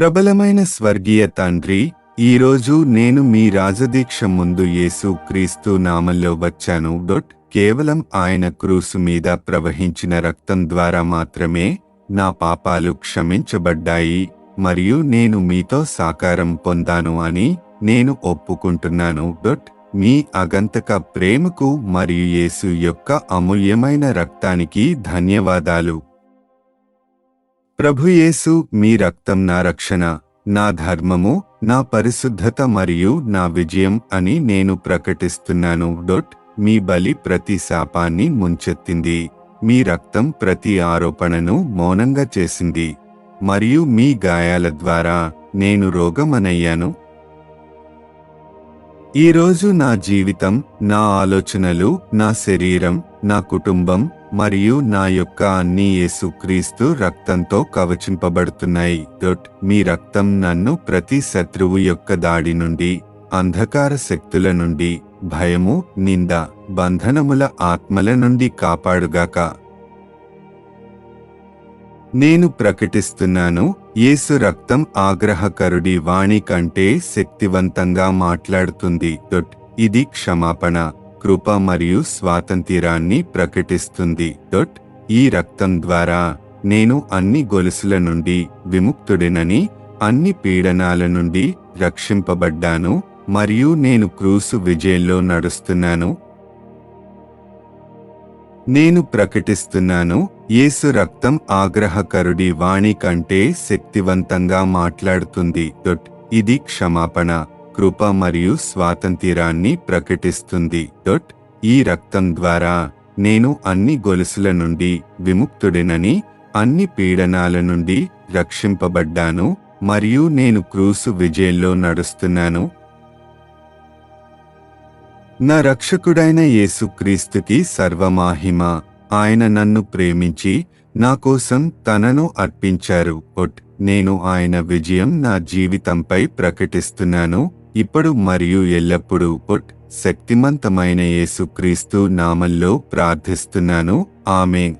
ప్రబలమైన స్వర్గీయ తండ్రి ఈరోజు నేను మీ రాజదీక్ష ముందు యేసు క్రీస్తు నామంలో వచ్చాను. డొట్ కేవలం ఆయన క్రూసు మీద ప్రవహించిన రక్తం ద్వారా మాత్రమే నా పాపాలు క్షమించబడ్డాయి మరియు నేను మీతో సాకారం పొందాను అని నేను ఒప్పుకుంటున్నాను. డొట్ మీ అగంతక ప్రేమకు మరియు యేసు యొక్క అమూల్యమైన రక్తానికి ధన్యవాదాలు. ప్రభుయేసు మీ రక్తం నా రక్షణ నా ధర్మము నా పరిశుద్ధత మరియు నా విజయం అని నేను ప్రకటిస్తున్నాను. డొట్ మీ బలి ప్రతి శాపాన్ని ముంచెత్తింది. మీ రక్తం ప్రతి ఆరోపణను మౌనంగా చేసింది. మరియు మీ గాయాల ద్వారా నేను రోగమనయ్యాను. ఈరోజు నా జీవితం నా ఆలోచనలు నా శరీరం నా కుటుంబం మరియు నా యొక్క అన్ని యేసుక్రీస్తు రక్తంతో కవచింపబడుతున్నాయి. డొట్ మీ రక్తం నన్ను ప్రతి శత్రువు యొక్క దాడి నుండి అంధకార శక్తుల నుండి భయము నింద బంధనముల ఆత్మల నుండి కాపాడుగాక. నేను ప్రకటిస్తున్నాను యేసు రక్తం ఆగ్రహకరుడి వాణి కంటే శక్తివంతంగా మాట్లాడుతుంది. డొట్ ఇది క్షమాపణ. కృప మరియు స్వాతంత్రాన్ని ప్రకటిస్తుంది. డొట్ ఈ రక్తం ద్వారా నేను అన్ని గొలుసుల నుండి విముక్తుడినని అన్ని పీడనాల నుండి రక్షింపబడ్డాను మరియు నేను క్రూసు విజయంలో నడుస్తున్నాను. నేను ప్రకటిస్తున్నాను యేసు రక్తం ఆగ్రహకరుడి వాణి కంటే శక్తివంతంగా మాట్లాడుతుంది. డొట్ ఇది క్షమాపణ. కృప మరియు స్వాతంత్రాన్ని ప్రకటిస్తుంది. డొట్ ఈ రక్తం ద్వారా నేను అన్ని గొలుసుల నుండి విముక్తుడినని అన్ని పీడనాల నుండి రక్షింపబడ్డాను మరియు నేను క్రూసు విజయంలో నడుస్తున్నాను. నా రక్షకుడైన యేసుక్రీస్తుకి సర్వమాహిమ. ఆయన నన్ను ప్రేమించి నా కోసం తనను అర్పించారు. ఒట్ నేను ఆయన విజయం నా జీవితంపై ప్రకటిస్తున్నాను. ఇప్పుడు మరియు ఎల్లప్పుడూ ఒట్ శక్తిమంతమైన యేసుక్రీస్తు నామంలో ప్రార్థిస్తున్నాను. ఆమె